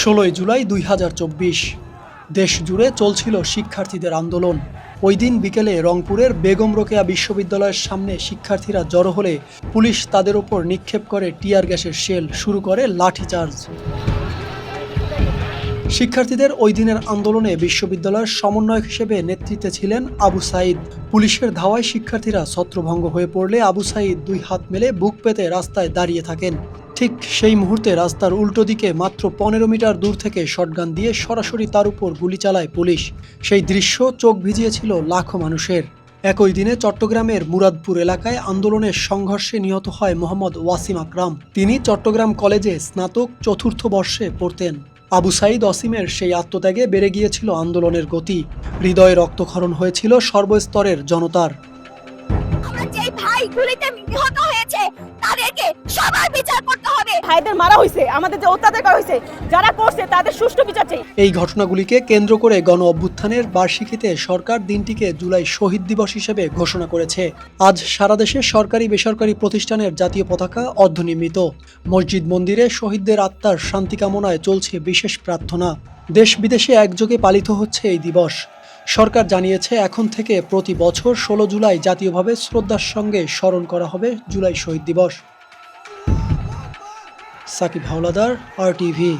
ষোলোই জুলাই দুই হাজার চব্বিশ। দেশ জুড়ে চলছিল শিক্ষার্থীদের আন্দোলন। ওই দিন বিকেলে রংপুরের বেগম রোকেয়া বিশ্ববিদ্যালয়ের সামনে শিক্ষার্থীরা জড়ো হলে পুলিশ তাদের ওপর নিক্ষেপ করে টিয়ার গ্যাসের শেল, শুরু করে লাঠিচার্জ। শিক্ষার্থীদের ওই দিনের আন্দোলনে বিশ্ববিদ্যালয়ের সমন্বয়ক হিসেবে নেতৃত্বে ছিলেন আবু সাইদ পুলিশের ধাওয়ায় শিক্ষার্থীরা ছত্রভঙ্গ হয়ে পড়লে আবু সাইদ দুই হাত মেলে বুক পেতে রাস্তায় দাঁড়িয়ে থাকেন। ঠিক সেই মুহূর্তে রাস্তার উল্টো দিকে মাত্র পনেরো মিটার দূর থেকে শটগান দিয়ে সরাসরি তার উপর গুলি চালায় পুলিশ। সেই দৃশ্য চোখ ভিজিয়েছিল লাখো মানুষের। একই দিনে চট্টগ্রামের মুরাদপুর এলাকায় আন্দোলনের সংঘর্ষে নিহত হয় মোহাম্মদ ওয়াসিম আকরাম। তিনি চট্টগ্রাম কলেজে স্নাতক চতুর্থ বর্ষে পড়তেন। আবু সাইদ অসিমের সেই আত্মত্যাগে বেড়ে গিয়েছিল আন্দোলনের গতি। হৃদয়ে রক্তক্ষরণ হয়েছিল সর্বস্তরের জনতার। ভাইদের মারা হয়েছে আমাদের যে অত্যাচার করা হয়েছে যারা করছে তাদের সুষ্ঠু বিচার চাই। এই ঘটনাগুলিকে কেন্দ্র করে গণ অভ্যুত্থানের বার্ষিকীতে সরকার দিনটিকে জুলাই শহীদ দিবস হিসেবে ঘোষণা করেছে। আজ সারা দেশে সরকারি বেসরকারি প্রতিষ্ঠানের জাতীয় পতাকা অর্ধনির্মিত মসজিদ মন্দিরে শহীদদের আত্মার শান্তি কামনায় চলছে বিশেষ প্রার্থনা। দেশ বিদেশে একযোগে পালিত হচ্ছে এই দিবস। সরকার জানিয়েছে, এখন থেকে প্রতি বছর ষোলো জুলাই জাতীয়ভাবে শ্রদ্ধার সঙ্গে স্মরণ করা হবে জুলাই শহীদ দিবস। সাকিব হাওলাদার আর টিভি